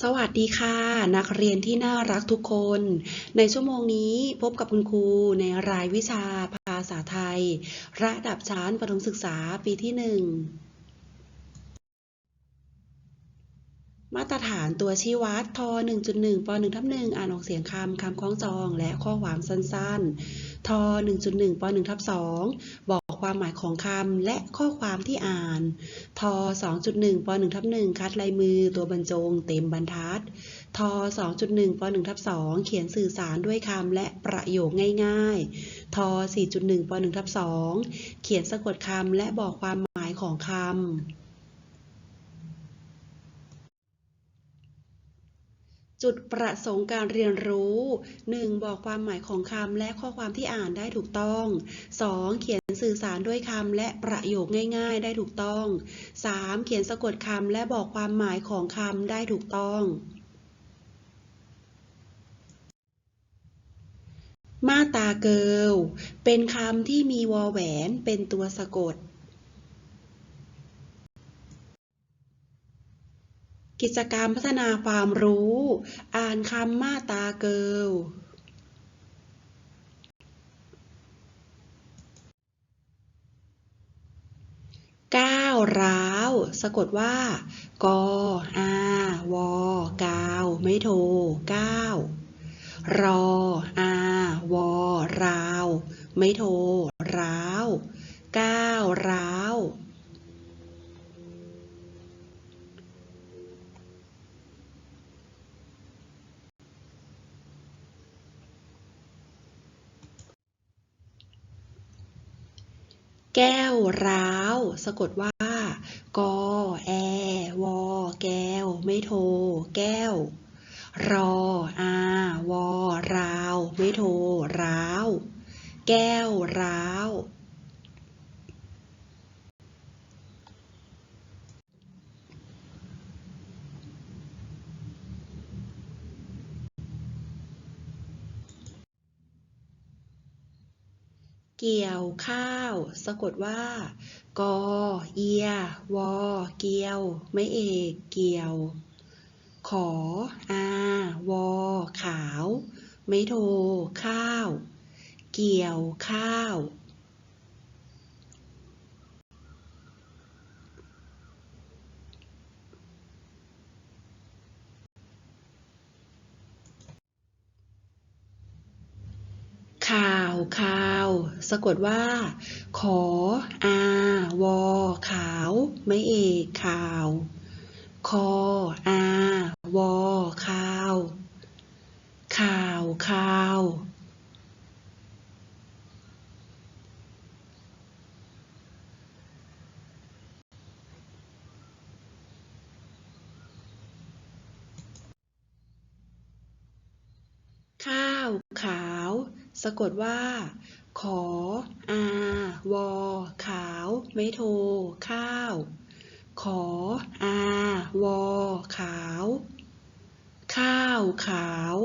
สวัสดีค่ะ นักเรียนที่น่ารักทุกคน ในชั่วโมงนี้พบกับคุณครูในรายวิชาภาษาไทย ระดับชั้นประถมศึกษาปีที่หนึ่งมาตรฐานตัวชี้วัดท 1.1 ป 1 ทับ1อ่านออกเสียงคำคำคล้องจอง และข้อความสั้น ๆ ท 1.1 ป 1 ทับ2บอก ความหมายของคำและข้อความที่อ่าน ท 2.1ป1ทับ1คัดลายมือตัวบรรจงเต็มบรรทัด ท 2.1ป1ทับ2เขียนสื่อสารด้วยคำและประโยคง่ายๆ ท 4.1ป1ทับ2เขียนสะกดคำและบอกความหมายของคำ จุดประสงค์การเรียนรู้ 1. บอกความหมายของคำและข้อความที่อ่านได้ถูกต้อง 2. เขียนสื่อสารด้วยคำและประโยคง่ายๆ ได้ถูกต้อง 3. เขียนสะกดคำและบอกความหมายของคำได้ถูกต้องมาตาเกิลเป็นคำที่มีวอแหวนเป็นตัวสะกด กิจกรรมพัฒนาความรู้ อ่านคำมาตาเกิลก้าวร้าว สะกดว่า กออาวอกาว ไม่โทก้าวรออาวอราว ไม่โทร้าวก้าวร้าว แก้วร้าว สะกดว่ากอแอวอแก้ว ไม่โท แก้ว รออาวอราว ไม่โท ร้าว แก้วร้าว เกี่ยวข้าว สะกดว่า กอ เอีย วอ เกียว ไม่เอกเกี่ยว ขอ อา วอ ขาว ไม่โท ข้าว เกี่ยวข้าว ข่าวข่าว สะกดว่า ขออาวอขาว ไม่เอกข่าว คออาวอข่าว ข่าวข่าวข้าวขาว สะกดว่า ขอ อา วอ ขาว ไมโท ข้าว ขอ อา วอ ขาว ข้าวขาว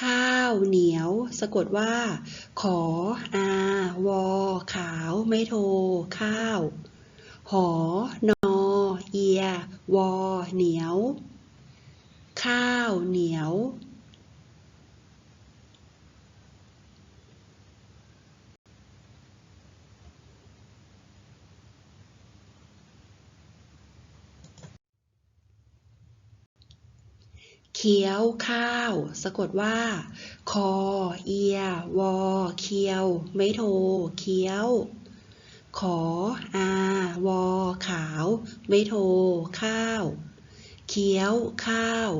ข้าว เหนียว สะกดว่า ขอ อา วอ ขาว ไม่โท ข้าว หอ นอ เอีย วอ เหนียว ข้าวเหนียว เคี้ยวข้าว สะกดว่า คอ เอีย วอ เคียว ไม่โท เคี้ยว ขอ อา วอ ขาว ไม่โท ข้าว เคี้ยวข้าว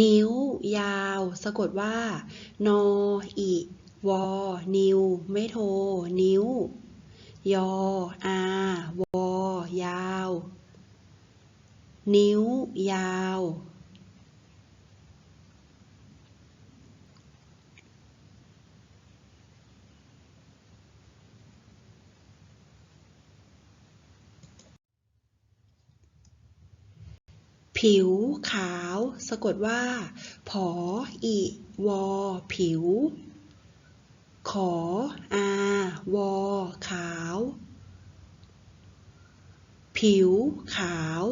นิ้วยาว สะกดว่า นออิวอ นิว ไม่โท นิ้ว ยอ อา วอ ยาว นิ้วยาว ผิวขาว สะกดว่า ผออีวอ ผิว ขออาวอ ขาว ผิวขาว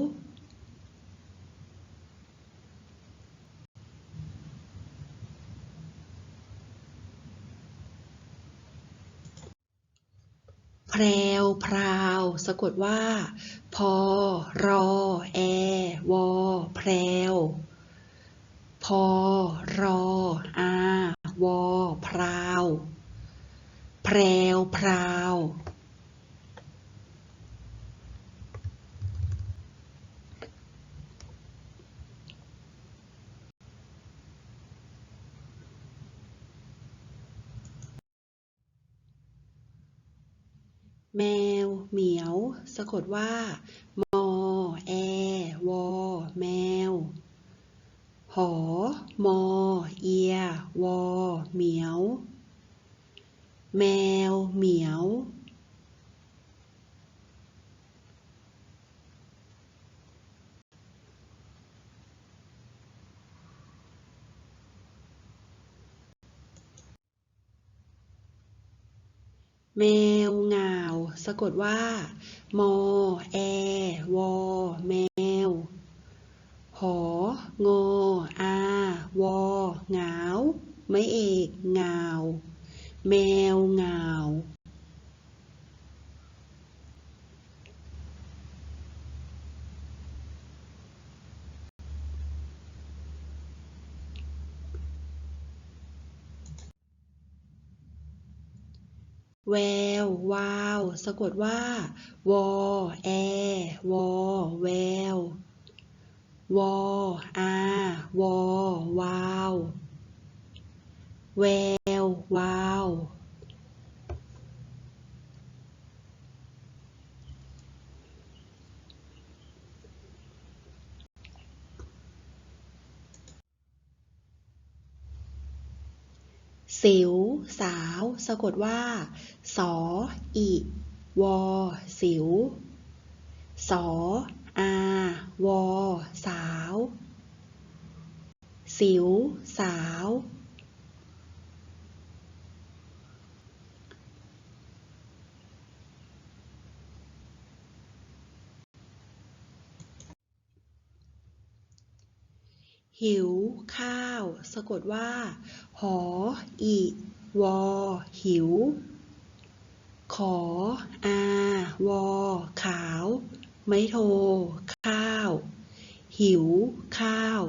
แพรวพราว สะกดว่า พอ รอ แอ วอ แพรว พอ รอ อา วอ พราว แพรวพราว แมว เหมียว สะกดว่า มอ แอ วอ แมว หอ มอ เอีย วอ เหมียว แมว เหมียว แมว สะกดว่า มอ แอ วอ แมว หอ งอ อา วอหงาวไม่เอกงาวแมวงาว แวว วาว สะกดว่า วอ แอ วอ แวว วอ อา วอ วาว แวว วาว สิว สาว สะกดว่า สออิวอสิว สออาวอสาว สิว สาว หิว ข้าว สะกดว่า หออิวอ หิว ขอ อา วอ ขาว ไม่โท ข้าว หิว ข้าว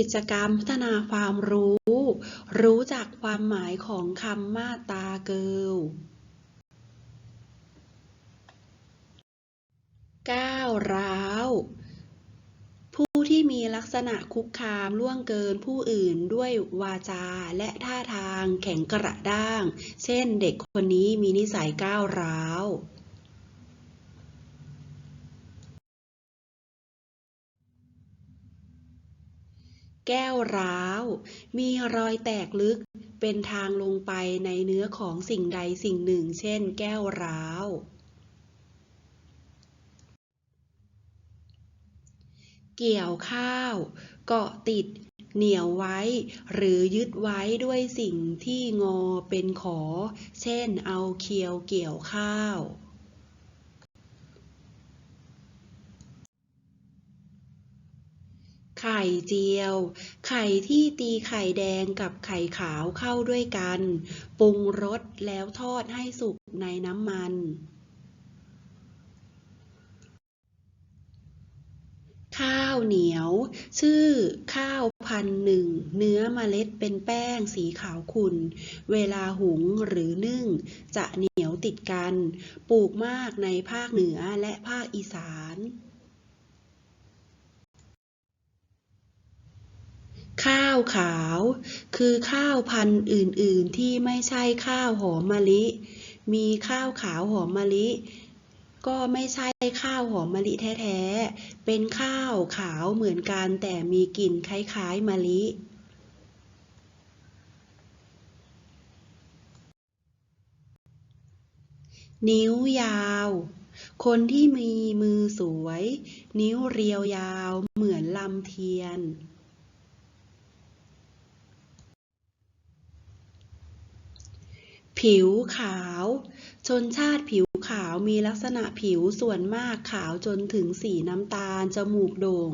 กิจกรรมพัฒนาความรู้ รู้จักความหมายของคำมาตาเกิล ก้าวร้าว ผู้ที่มีลักษณะคุกคามล่วงเกินผู้อื่นด้วยวาจาและท่าทางแข็งกระด้าง เช่นเด็กคนนี้มีนิสัยก้าวร้าว แก้วร้าว มีรอยแตกลึก เป็นทางลงไปในเนื้อของสิ่งใดสิ่งหนึ่ง เช่น แก้วร้าวเกี่ยวข้าว เกาะติด เหนี่ยวไว้ หรือยึดไว้ด้วยสิ่งที่งอเป็นขอ เช่น เอาเคียวเกี่ยวข้าว ไข่เจียว ไข่ที่ตีไข่แดงกับไข่ขาวเข้าด้วยกัน ปรุงรสแล้วทอดให้สุกในน้ำมัน ข้าวเหนียว ชื่อข้าวพันหนึ่ง เนื้อเมล็ดเป็นแป้งสีขาวขุ่น เวลาหุงหรือนึ่ง จะเหนียวติดกัน ปลูกมากในภาคเหนือและภาคอีสาน ข้าวขาว คือข้าวพันธุ์อื่น ๆ ที่ไม่ใช่ข้าวหอมมะลิ มีข้าวขาวหอมมะลิ ก็ไม่ใช่ข้าวหอมมะลิแท้ ๆ เป็นข้าวขาวเหมือนกันแต่มีกลิ่นคล้าย ๆ มะลินิ้วยาว คนที่มีมือสวย นิ้วเรียวยาวเหมือนลำเทียน ผิวขาว ชนชาติผิวขาวมีลักษณะผิวส่วนมากขาวจนถึงสีน้ำตาล จมูกโด่ง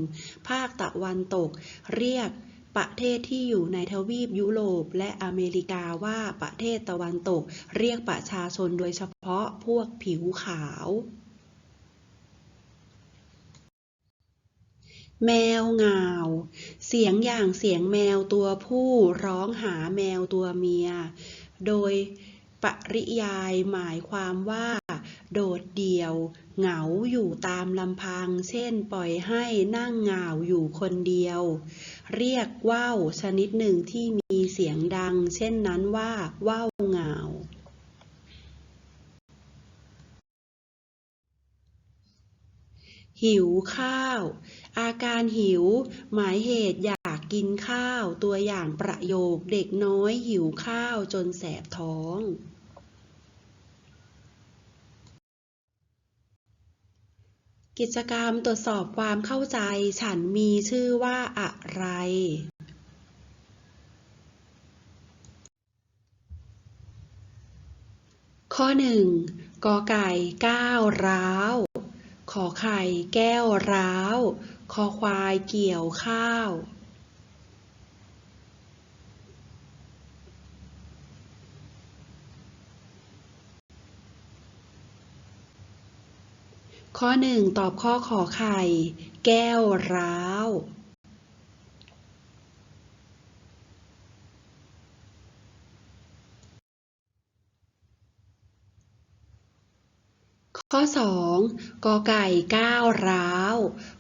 ภาคตะวันตก เรียกประเทศที่อยู่ในทวีปยุโรปและอเมริกาว่าประเทศตะวันตก เรียกประชาชนโดยเฉพาะพวกผิวขาว แมวเงา เสียงอย่างเสียงแมวตัวผู้ร้องหาแมวตัวเมีย โดย ปริยายหมายความว่า โดดเดี่ยว เหงาอยู่ตามลำพัง เช่นปล่อยให้นั่งเหงาอยู่คนเดียว เรียกว่าวชนิดหนึ่งที่มีเสียงดัง เช่นนั้นว่าว่าวเหงาหิวข้าว อาการหิว หมายเหตุอยากกินข้าว ตัวอย่างประโยคเด็กน้อยหิวข้าวจนแสบท้อง กิจกรรมตรวจสอบความเข้าใจฉันมีชื่อว่าอะไร ข้อหนึ่งกอไก่ก้าวร้าว ขอไข่แก้วร้าว คอควายเกี่ยวข้าว ข้อหนึ่งตอบข้อขอไข่ แก้วร้าว ข้อสองกอไก่ก้าวร้าว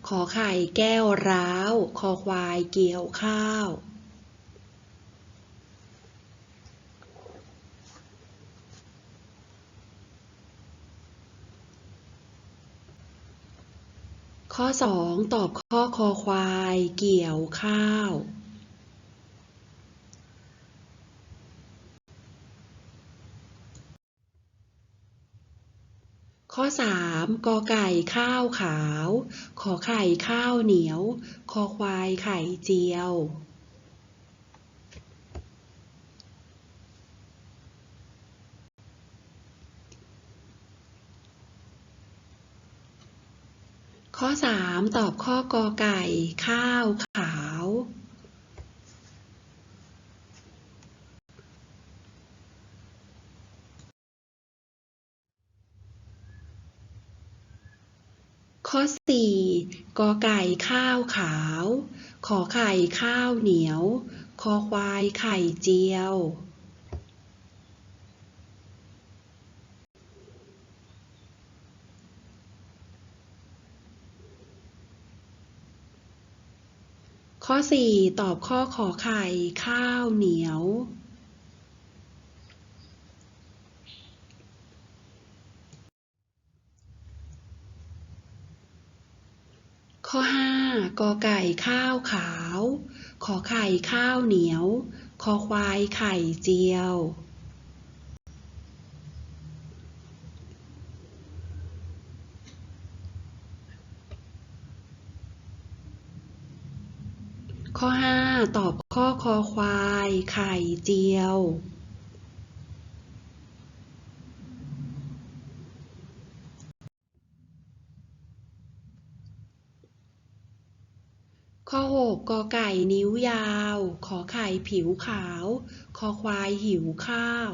ขอไข่แก้วร้าว คอควายเกี่ยวข้าว ข้อสองตอบข้อคอควาย เกี่ยวข้าว ข้อสามกอไก่ข้าวขาว ขอไข่ข้าวเหนียว คอควายไข่เจียว ข้อสามตอบข้อกอไก่ ข้าวขาว ข้อสี่กอไก่ข้าวขาว ขอไข่ข้าวเหนียว คอควายไข่เจียว ข้อ 4 ตอบข้อขอไข่ ข้าวเหนียว ข้อ 5 กอไก่ข้าวขาว ขอไข่ข้าวเหนียว คอควายไข่เจียว ข้อห้าตอบข้อคอควาย ไข่เจียว ข้อหกกอไก่นิ้วยาว ขอไข่ผิวขาว คอควายหิวข้าว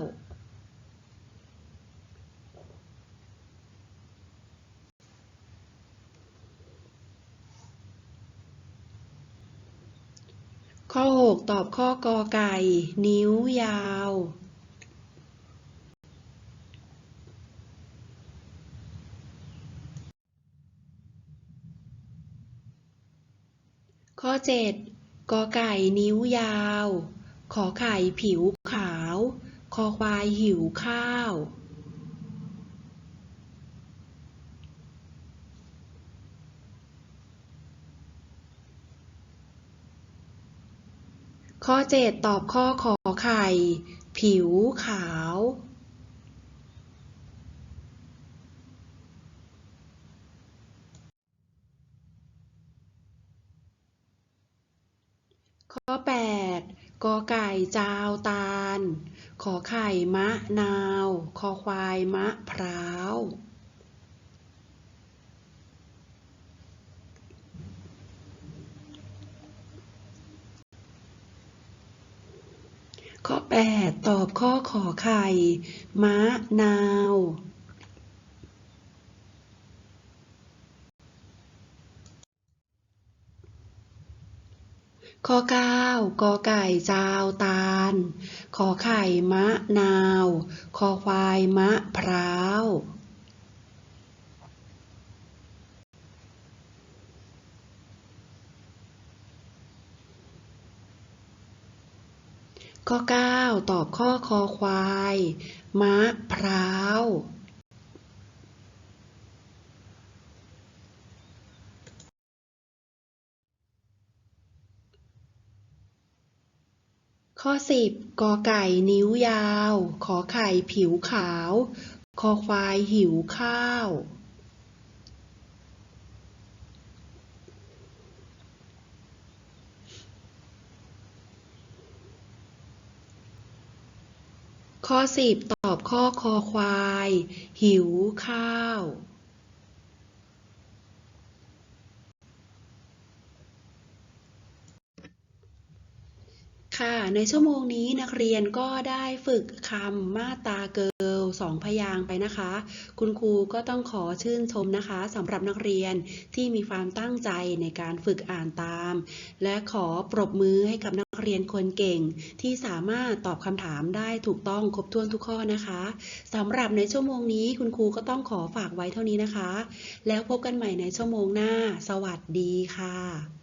ข้อหกตอบข้อกอไก่ นิ้วยาว ข้อเจ็ดกอไก่นิ้วยาว ขอไข่ผิวขาว คอควายหิวข้าว ข้อ 7 ตอบข้อขอไข่ ผิวขาว ข้อ 8 กอไก่จาวตาล ขอไข่มะนาว คอควายมะพร้าว ข้อ 8 ตอบข้อขอไข่มะนาว ข้อ 9 กอไก่จาวตาล ขอไข่มะนาว คอควายมะพร้าว ข้อ 9 ตอบข้อคอควาย มะพร้าว ข้อ 10 กอไก่นิ้วยาว ขอไข่ผิวขาว คอควายหิวข้าว ข้อ10ตอบข้อคอควาย หิวข้าว ค่ะ ในชั่วโมงนี้นักเรียนก็ได้ฝึกคำมาตาเกิลสองพยางไปนะคะ คุณครูก็ต้องขอชื่นชมนะคะสำหรับนักเรียนที่มีความตั้งใจในการฝึกอ่านตาม และขอปรบมือให้กับนักเรียนคนเก่ง ที่สามารถตอบคำถามได้ถูกต้องครบถ้วนทุกข้อนะคะสำหรับในชั่วโมงนี้คุณครูก็ต้องขอฝากไว้เท่านี้นะคะ แล้วพบกันใหม่ในชั่วโมงหน้า สวัสดีค่ะ